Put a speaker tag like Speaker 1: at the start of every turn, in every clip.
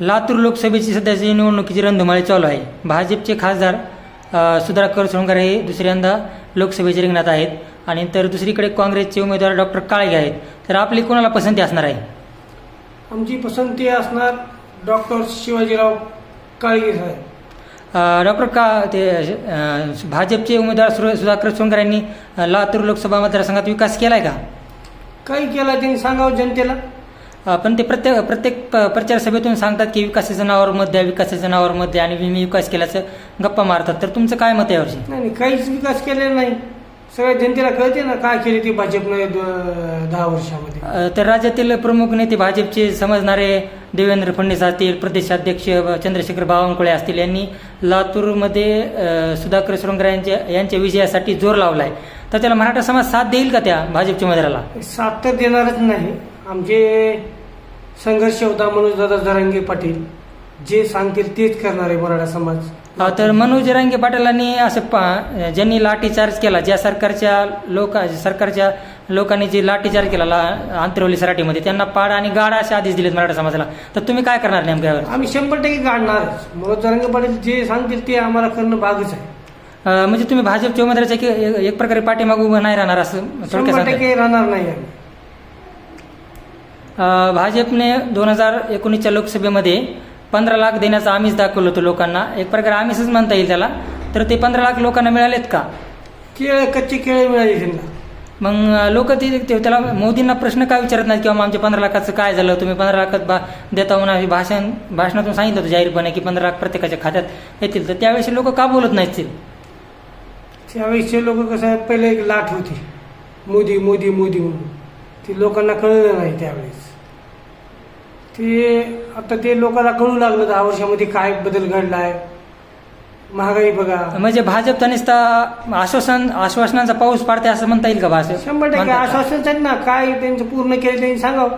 Speaker 1: लातूर लोकसभेची सध्याची निवडणुकीची रणधुमाळी चालू आहे. भाजपचे खासदार सुधाकर सोनकर हे दुसऱ्यांदा लोकसभेचे रिंगणात आहेत. आणि तर दुसरीकडे काँग्रेसचे उमेदवार डॉक्टर काळगे आहेत. तर आपली कोणाला पसंती असणार आहे?
Speaker 2: आमची पसंती असणार डॉक्टर शिवाजीराव काळगे साहेब.
Speaker 1: डॉक्टर का ते भाजपचे उमेदवार सुधाकर सोनकर यांनी लातूर लोकसभा मतदारसंघात विकास केलाय का?
Speaker 2: काही केला त्यांनी सांगावं जनतेला.
Speaker 1: पण ते प्रत्येक प्रत्येक प्रचार सभेतून सांगतात की विकासाच्या नावावर मत द्या विकासाच्या नावावर मत द्या आणि मी विकास केल्याचं गप्पा मारतात. तर तुमचं काय मत आहे यावर्षी?
Speaker 2: नाही काहीच विकास केलेला नाही. सगळ्या जनतेला कळते ना काय केले ते भाजपनं दहा वर्षामध्ये.
Speaker 1: तर राज्यातील प्रमुख नेते भाजपचे समजणारे देवेंद्र फडणवीस असतील प्रदेशाध्यक्ष चंद्रशेखर बावनकुळे असतील यांनी लातूरमध्ये सुधाकर सुरंगर यांच्या यांच्या विजयासाठी जोर लावलाय. तर त्याला मराठा समाज साथ देईल का त्या भाजपच्या उमेदवाराला
Speaker 2: साथ तर देणारच नाही. आमचे संघर्ष होता मनोजदादा जरांगे पाटील. जे सांगतील तेच करणार आहे मराठा समाज.
Speaker 1: अ, तर मनोज रांगे पाटलांनी असं पा ज्यांनी लाठीचार्ज केला ज्या सरकारच्या लोक सरकारच्या लोकांनी जे लाठीचार्ज केला ला- आंतरवली सराटीमध्ये त्यांना पाड आणि गाडा असे आदेश दिलेत मराठा समाजाला. तर तुम्ही काय करणार नेमक्या यावर?
Speaker 2: आम्ही शंभर टक्के काढणारच मनोज जरांगे पाटील जे सांगतील ते आम्हाला करणं भागच आहे.
Speaker 1: अ, म्हणजे तुम्ही भाजपच्या उमेदवाराच्या एक- एक प्रकारे पाठीमाग उभं नाही राहणार असं थोडक्यात
Speaker 2: शंभर
Speaker 1: सांगताय.
Speaker 2: टक्के राहणार नाही आम्ही.
Speaker 1: भाजपने दोन हजार एकोणीसच्या लोकसभेमध्ये पंधरा लाख देण्याचं आमिष दाखवलं होतं लोकांना. एक प्रकारे आमिषच म्हणता येईल त्याला. तर ते पंधरा लाख लोकांना मिळालेत का?
Speaker 2: केळ कच्चे केळे मिळाले त्यांना.
Speaker 1: मग लोक ते त्याला मोदींना प्रश्न का विचारत नाहीत किंवा आमच्या पंधरा लाखाचं काय झालं? तुम्ही पंधरा लाखात बा देता म्हणून भाषण भाषणातून सांगितलं होतं जाहीरपणे की पंधरा लाख प्रत्येकाच्या खात्यात येतील. तर त्यावेळेस लोक का बोलत नाहीत?
Speaker 2: त्यावेळेसचे लोक कसं पहिले एक लाट होती. मोदी मोदी मोदी म्हणून. ती लोकांना कळलं नाही त्यावेळेस. ते आता ते लोकांना कळू लागलं दहा वर्षामध्ये काय बदल घडला आहे महागाई बघा.
Speaker 1: म्हणजे भाजपचा नुसता आश्वासन आश्वासनांचा पाऊस पाडते असं म्हणता येईल का भाजप?
Speaker 2: शंभर टक्के आहेत ना काय त्यांचं पूर्ण केलं त्यांनी सांगावं.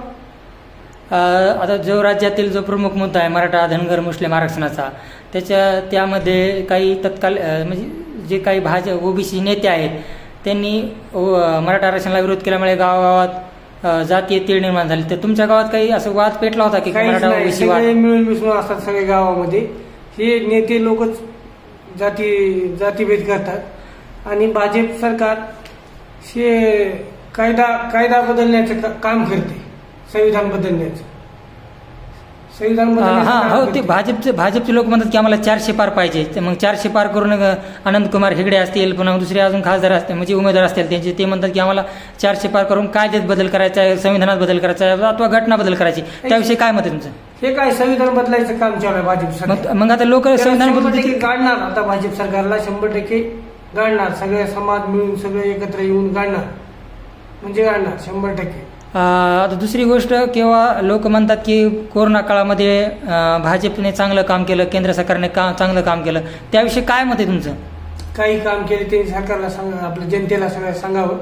Speaker 1: अ, आता जो राज्यातील जो प्रमुख मुद्दा आहे मराठा धनगर मुस्लिम आरक्षणाचा त्याच्या त्यामध्ये काही तत्काल म्हणजे जे काही भाजप ओबीसी नेते आहेत त्यांनी मराठा आरक्षणाला विरोध केल्यामुळे गावागावात जातीय तीळ निर्माण झाली. तर तुमच्या गावात काही असं वाद पेटला होता की
Speaker 2: काहीच
Speaker 1: मराठा
Speaker 2: नाही.
Speaker 1: ओबीसी वाद?
Speaker 2: सगळे मिळून मिसळून असतात सगळे गावामध्ये. हे नेते लोकच जाती जातीभेद करतात. आणि भाजप सरकार हे कायदा कायदा बदलण्याचं का- काम करते. संविधान बदलण्याचं.
Speaker 1: हा हो. ते भाजपचे भाजपचे लोक म्हणतात की आम्हाला चारशे पार पाहिजे. तर मग चारशे पार करून अ, अनंतकुमार हेगडे असतील पुन्हा दुसरे अजून खासदार असतील म्हणजे उमेदवार असतील त्यांचे ते म्हणतात की आम्हाला चारशे पार करून कायद्यात बदल करायचा आहे संविधानात बदल करायचा आहे अथवा घटना बदल करायची. त्याविषयी काय मत आहे तुमचं?
Speaker 2: हे काय संविधान बदलायचं काम चालू आहे भाजप
Speaker 1: मग आता लोक संविधान
Speaker 2: टक्के गाडणार आता भाजप सरकारला शंभर टक्के गाडणार. सगळे समाज मिळून सगळे एकत्र येऊन गाडणार. म्हणजे गाडणार शंभर टक्के.
Speaker 1: आता दुसरी गोष्ट किंवा लोक म्हणतात की कोरोना काळामध्ये भाजपने चांगलं काम केलं केंद्र सरकारने का चांगलं काम केलं त्याविषयी काय मत आहे तुमचं?
Speaker 2: काही काम केले त्यांनी सरकारला सांग आपल्या जनतेला सगळ्या सांगावं.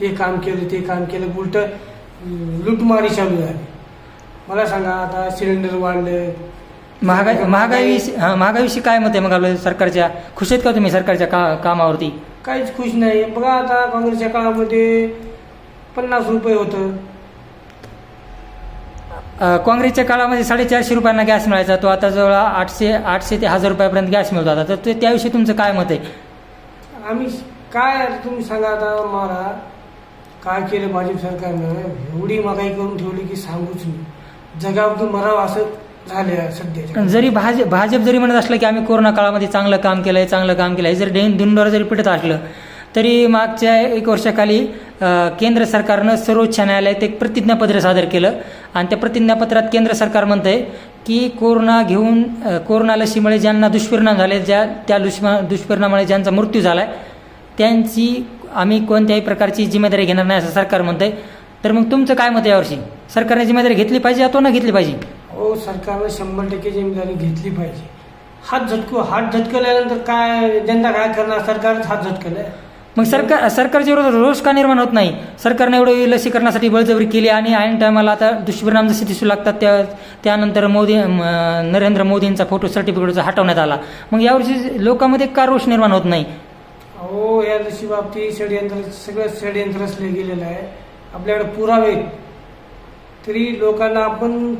Speaker 2: हे काम केलं ते काम केलं उलट लूटमारी चालू झाली. मला सांगा आता सिलेंडर वाढलं.
Speaker 1: महागाई महागाई महागाईविषयी काय मत आहे मग आपल्या सरकारच्या? खुश आहेत का तुम्ही सरकारच्या का कामावरती?
Speaker 2: काहीच खुश नाही. बघा आता काँग्रेसच्या काळामध्ये पन्नास रुपये होतं.
Speaker 1: काँग्रेसच्या काळामध्ये साडेचारशे रुपयांना गॅस मिळायचा. तो आता जवळ आठशे आठशे ते हजार रुपयापर्यंत गॅस मिळतो आता. तर ते त्याविषयी तुमचं काय मत आहे?
Speaker 2: आम्ही काय आता तुम्ही सांगा आता मला काय केलं भाजप सरकारनं? एवढी महागाई करून ठेवली की सांगूच नाही. जगाव की मराव असं झालं सध्याच्या
Speaker 1: जरी भाजप भाजप जरी म्हणत असलं की आम्ही कोरोना काळामध्ये चांगलं काम केलं आहे चांगलं काम केलं आहे जर दिन दिनभर जरी पिटत असलं तरी मागच्या एक वर्षाखाली केंद्र सरकारनं सर्वोच्च न्यायालयात एक प्रतिज्ञापत्र सादर केलं. आणि त्या प्रतिज्ञापत्रात केंद्र सरकार म्हणतंय की कोरोना घेऊन कोरोना लसीमुळे ज्यांना दुष्परिणाम झाले ज्या त्या दुष्प दुष्परिणामामुळे ज्यांचा मृत्यू झाला आहे त्यांची आम्ही कोणत्याही प्रकारची जिम्मेदारी घेणार नाही असं सरकार म्हणतंय. तर मग तुमचं काय मत आहे यावर्षी? सरकारने जिम्मेदारी घेतली पाहिजे अथवा न घेतली पाहिजे?
Speaker 2: हो सरकारनं शंभर टक्के जिम्मेदारी घेतली पाहिजे. हात झटकू हात झटकल्यानंतर काय जनता काय करणार? सरकारच हात झटकलंय.
Speaker 1: मग सरकार सरकारच्या विरोधात रोष का निर्माण होत नाही? सरकारने एवढं लसीकरणासाठी बळजबरी केली आणि ऐन टायमाला आता दुष्परिणाम जसे दिसू लागतात त्या त्यानंतर मोदी नरेंद्र मोदींचा फोटो सर्टिफिकेटचा हटवण्यात आला. मग यावर्षी लोकांमध्ये का रोष निर्माण होत नाही?
Speaker 2: हो या दिवशी बाबतीत षडयंत्र सगळं षडयंत्र असले गेलेलं आहे. आपल्याकडे पुरावे तरी लोकांना आपण